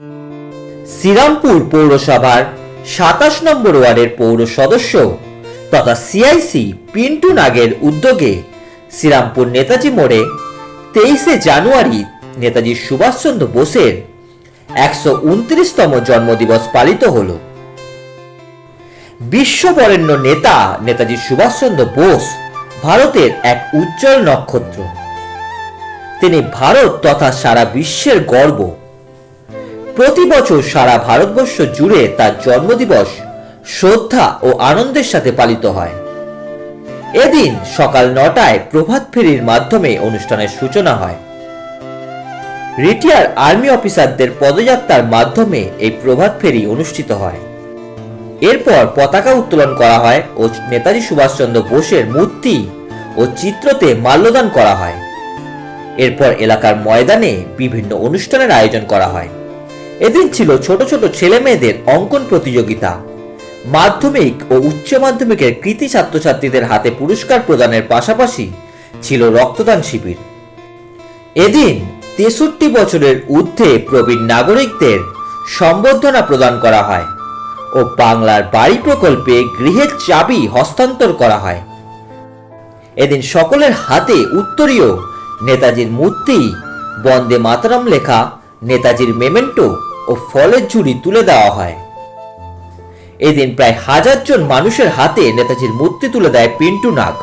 শ্রীরামপুর পৌরসভার সাতাশ নম্বর ওয়ার্ডের পৌর সদস্য তথা সিআইসি পিন্টু নাগের উদ্যোগে শ্রীরামপুর নেতাজি মোড়ে তেইশে জানুয়ারি নেতাজি সুভাষচন্দ্র বোসের একশো উনত্রিশতম জন্মদিবস পালিত হলো। বিশ্ববরেণ্য নেতা নেতাজি সুভাষচন্দ্র বোস ভারতের এক উজ্জ্বল নক্ষত্র। তিনি ভারত তথা সারা বিশ্বের গর্ব প্রতি বছর সারা ভারতবর্ষ জুড়ে তার জন্মদিবস শ্রদ্ধা ও আনন্দের সাথে পালিত হয়। এদিন সকাল নটায় প্রভাত ফেরির মাধ্যমে অনুষ্ঠানের সূচনা হয়। রিটায়ার আর্মি অফিসারদের পদযাত্রার মাধ্যমে এই প্রভাত ফেরি অনুষ্ঠিত হয়। এরপর পতাকা উত্তোলন করা হয় ও নেতাজি সুভাষচন্দ্র বোসের মূর্তি ও চিত্রতে মাল্যদান করা হয়। এরপর এলাকার ময়দানে বিভিন্ন অনুষ্ঠানের আয়োজন করা হয়। এদিন ছিল ছোট ছোট ছেলে মেয়েদের অঙ্কন প্রতিযোগিতা। মাধ্যমিক ও উচ্চ মাধ্যমিকের কৃতি ছাত্রছাত্রীদের হাতে পুরস্কার প্রদানের পাশাপাশি ছিল রক্তদান শিবির। এদিন তেষট্টি বছরের ঊর্ধ্বে প্রবীণ নাগরিকদের সম্বর্ধনা প্রদান করা হয় ও বাংলার বাড়ি প্রকল্পে গৃহের চাবি হস্তান্তর করা হয়। এদিন সকলের হাতে উত্তরীয় নেতাজির মূর্তি, বন্দে মাতারাম লেখা নেতাজির মেমেন্টো ও ফলের ঝুড়ি তুলে দেওয়া হয়। এদিন প্রায় হাজার জন মানুষের হাতে নেতাজির মূর্তি তুলে দেয় পিন্টু নাগ।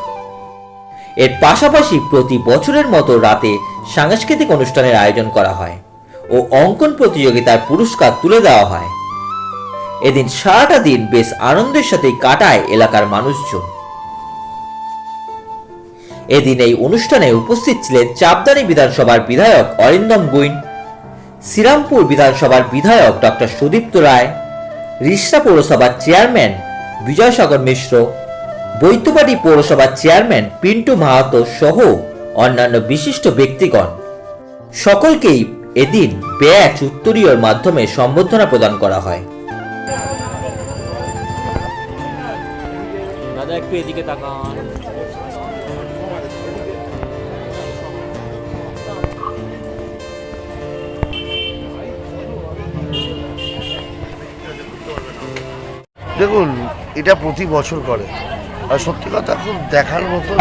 এর পাশাপাশি প্রতি বছরের মতো রাতে সাংস্কৃতিক অনুষ্ঠানের আয়োজন করা হয় ও অঙ্কন প্রতিযোগিতার পুরস্কার তুলে দেওয়া হয়। এদিন সারাটা দিন বেশ আনন্দের সাথেই কাটায় এলাকার মানুষজন। এদিন এই অনুষ্ঠানে উপস্থিত ছিলেন চাপদানি বিধানসভার বিধায়ক অরিন্দম গুইন। শ্রীরামপুর বিধানসভার বিধায়ক ডক্টর সুদীপ্ত রায় রিষ্টা পৌরসভার চেয়ারম্যান বিজয়সাগর মিশ্র, বৈদ্যবাড়ি পৌরসভার চেয়ারম্যান পিন্টু মাহাতো সহ অন্যান্য বিশিষ্ট ব্যক্তিগণ। সকলকেই এদিন ব্যাচ উত্তরীয়র মাধ্যমে সম্বর্ধনা প্রদান করা হয়। দাদা, একটু এদিকে তাকান। দেখুন এটা প্রতি বছর করে। আর সত্যি কথা খুব দেখার মতো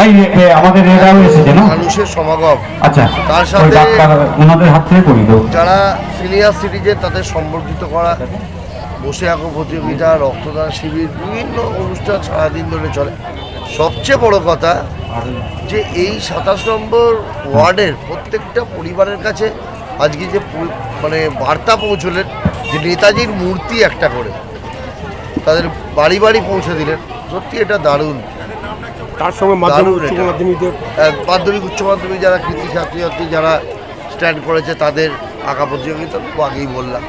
আমাদের মানুষের সমাগম। আচ্ছা তার সাথে- যারা সিনিয়র সিটিজেন তাদের সম্বর্ধিত করা বসে আঁকো প্রতিযোগিতা রক্তদান শিবির বিভিন্ন অনুষ্ঠান সারাদিন ধরে চলে। সবচেয়ে বড় কথা যে এই সাতাশ নম্বর ওয়ার্ডের প্রত্যেকটা পরিবারের কাছে আজকে যে মানে বার্তা পৌঁছলেন যে নেতাজির মূর্তি একটা করে। তাদের বাড়ি বাড়ি পৌঁছে দিলেন। সত্যি এটা দারুণ। তার সঙ্গে মাধ্যমিক আহ, মাধ্যমিক উচ্চ মাধ্যমিক যারা কৃতি ছাত্রছাত্রী যারা স্ট্যান্ড করেছে তাদের আঁকা প্রতিযোগিতা তো আগেই বললাম।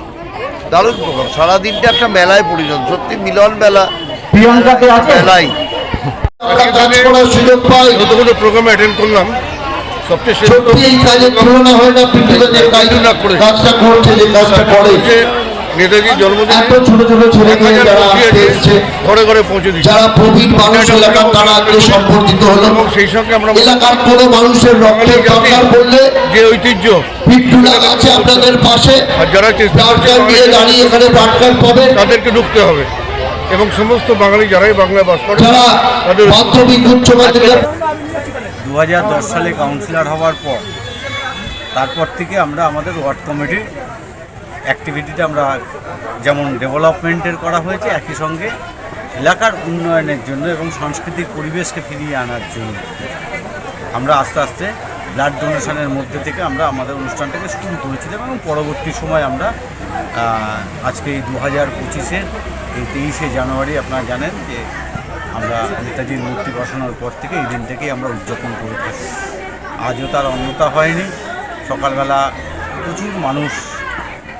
দারুণ প্রোগ্রাম। সারাদিনটা একটা মেলায় পরিণত। সত্যি মিলন মেলা। মেলাই যতগুলো প্রোগ্রাম অ্যাটেন্ড করলাম। সবচেয়ে শেষ সত্যি এই কাজে তুলনা হয় না পৃথিবীতে কাজ- না করে। কাজটা করছে যে কাজটা করে। নেতাজির জন্মদিন এত ছোট ছোট ছেলে মেয়ে যারা আজকে ঘরে ঘরে পৌঁছে দিচ্ছে যারা প্রবীণ মানুষ এলাকার তারা আজকে সম্পর্কিত হলো এবং সেই সঙ্গে আমরা এলাকার কোনো মানুষের রক্তের দরকার পড়লে যে ঐতিহ্য পিটুলা আছে আপনাদের পাশে আর যারা চেষ্টা করছে ডাক্তার দাঁড়িয়ে এখানে ডাক্তার পাবেন তাদেরকে ঢুকতে হবে। এবং সমস্ত বাঙালি যারাই বাংলায় বাস করে যারা তাদের মাধ্যমিক উচ্চ মাধ্যমিক দু হাজার দশ সালে কাউন্সিলর হওয়ার পর তারপর থেকে আমরা আমাদের ওয়ার্ড কমিটির অ্যাক্টিভিটিতে আমরা যেমন ডেভেলপমেন্টের করা হয়েছে, একই সঙ্গে এলাকার উন্নয়নের জন্য এবং সাংস্কৃতিক পরিবেশকে ফিরিয়ে আনার জন্য। আমরা আস্তে আস্তে ব্লাড ডোনেশনের মধ্যে থেকে আমরা আমাদের অনুষ্ঠানটাকে শুরু করেছিলাম এবং পরবর্তী সময় আমরা আজকে এই দু হাজার পঁচিশের এই তেইশে জানুয়ারি আপনারা জানেন যে আমরা নেতাজির মূর্তি বসানোর পর থেকে এই দিনটাকেই আমরা উদযাপন করে থাকি। আজও তার অন্যতা হয়নি। সকালবেলা প্রচুর মানুষ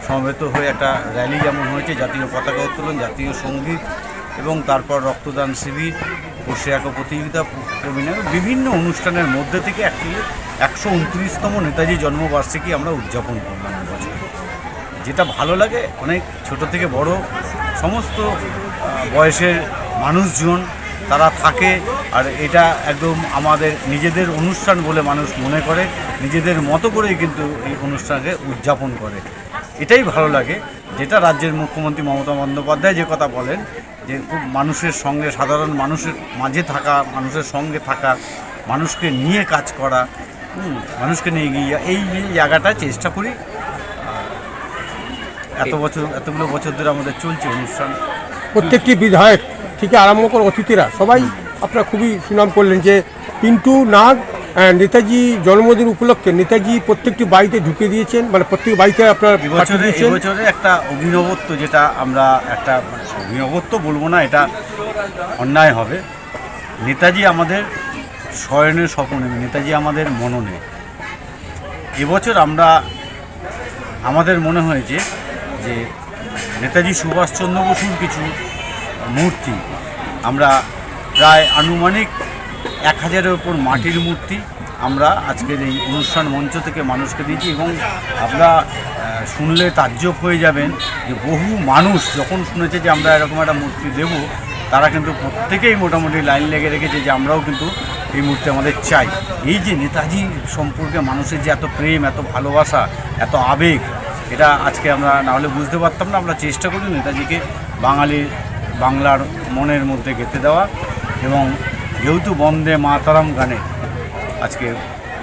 সমবেত হয়ে একটা র্যালি যেমন হয়েছে, জাতীয় পতাকা উত্তোলন, জাতীয় সংগীত এবং তারপর রক্তদান শিবির আঁকো প্রতিযোগিতা প্রবীণ বিভিন্ন অনুষ্ঠানের মধ্যে থেকে অ্যাকচুয়ালি একশো উনত্রিশতম নেতাজি জন্মবার্ষিকী আমরা উদযাপন করলাম এবছর যেটা ভালো লাগে, অনেক ছোট থেকে বড় সমস্ত বয়সের মানুষজন তারা থাকে আর এটা একদম আমাদের নিজেদের অনুষ্ঠান বলে মানুষ মনে করে, নিজেদের মতো করেই কিন্তু এই অনুষ্ঠানকে উদযাপন করে। এটাই ভালো লাগে যেটা রাজ্যের মুখ্যমন্ত্রী মমতা বন্দ্যোপাধ্যায় যে কথা বলেন যে খুব মানুষের সঙ্গে সাধারণ মানুষের মাঝে থাকা মানুষের সঙ্গে থাকা মানুষকে নিয়ে কাজ করা মানুষকে নিয়ে গিয়ে এই জায়গাটা চেষ্টা করি। এত বছর এতগুলো বছর ধরে আমাদের চলছে অনুষ্ঠান। প্রত্যেকটি বিধায়ক থেকে আরম্ভ করে অতিথিরা সবাই আপনারা খুবই সুনাম করলেন যে পিন্টু নাগ নেতাজি জন্মদিন উপলক্ষে নেতাজি প্রত্যেকটি বাড়িতে ঢুকে দিয়েছেন মানে প্রত্যেক বাড়িতে আপনার এবছরে একটা অভিনবত্ব যেটা আমরা একটা মানে অভিনবত্ব বলব না এটা অন্যায় হবে। নেতাজি আমাদের শয়নের স্বপনে নেতাজি আমাদের মননে। এবছর আমরা আমাদের মনে হয়েছে যে নেতাজি সুভাষচন্দ্র বসুর কিছু মূর্তি আমরা প্রায় আনুমানিক এক হাজারের ওপর মাটির মূর্তি আমরা আজকের এই অনুষ্ঠান মঞ্চ থেকে মানুষকে দিয়েছি এবং আমরা শুনলে তাজ্জব হয়ে যাবেন যে বহু মানুষ যখন শুনেছে যে আমরা এরকম একটা মূর্তি দেব, তারা কিন্তু প্রত্যেকেই মোটামুটি লাইন লেগে রেখেছে যে আমরাও কিন্তু এই মূর্তি আমাদের চাই। এই যে নেতাজি সম্পর্কে মানুষের যে এত প্রেম, এত ভালোবাসা, এত আবেগ, এটা আজকে আমরা না হলে বুঝতে পারতাম না। আমরা চেষ্টা করি নেতাজিকে বাঙালির, বাংলার মনের মধ্যে গেঁথে দেওয়া এবং যেহেতু বন্দে মাতারাম গানে আজকে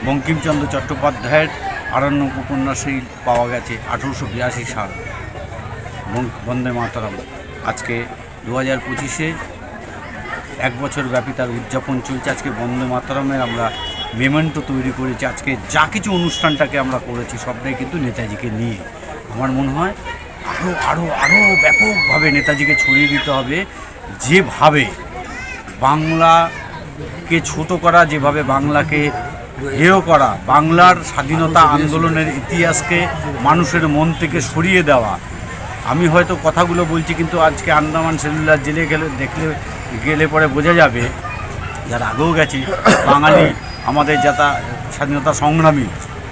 বঙ্কিমচন্দ্র চট্টোপাধ্যায়ের আরণ্যক উপন্যাসেই পাওয়া গেছে আঠেরোশো বিরাশি সাল বন্দে মাতারাম। আজকে দু হাজার পঁচিশে এক বছর ব্যাপী তার উদযাপন চলছে। আজকে বন্দে মাতারামের আমরা মেমেন্টো তৈরি করেছি। আজকে যা কিছু অনুষ্ঠানটাকে আমরা করেছি সবটাই কিন্তু নেতাজিকে নিয়ে। আমার মনে হয় আরও আরও আরও ব্যাপকভাবে নেতাজিকে ছড়িয়ে দিতে হবে। যেভাবে বাংলাকে ছোট করা, যেভাবে বাংলাকে হেয় করা, বাংলার স্বাধীনতা আন্দোলনের ইতিহাসকে মানুষের মন থেকে সরিয়ে দেওয়া। আমি হয়তো কথাগুলো বলছি, কিন্তু আজকে আন্দামান সেলুলার জেলে গেলে, দেখলে গেলে পরে বোঝা যাবে, যারা আগেও গেছি, বাঙালি আমাদের যাতা স্বাধীনতা সংগ্রামী,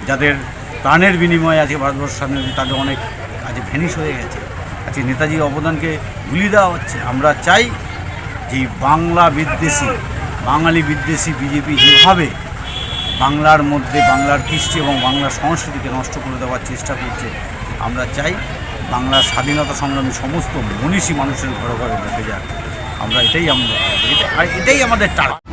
যাদের প্রাণের বিনিময়ে আছে ভারতবর্ষ স্বাধীন, তাদের অনেক আজ ভ্যানিশ হয়ে গেছে। আজকে নেতাজির অবদানকে ভুলিয়ে দেওয়া হচ্ছে। আমরা চাই যে বাংলা বিদ্বেষী বাঙালি বিদ্বেষী বিজেপি যেভাবে বাংলার মধ্যে বাংলার কৃষ্টি এবং বাংলার সংস্কৃতিকে নষ্ট করে দেওয়ার চেষ্টা করছে, আমরা চাই বাংলার স্বাধীনতা সংগ্রামী সমস্ত মনীষী মানুষের ঘরে ঘরে দেখে যাক। আমরা এটাই আমরা এটাই আমাদের টার্গেট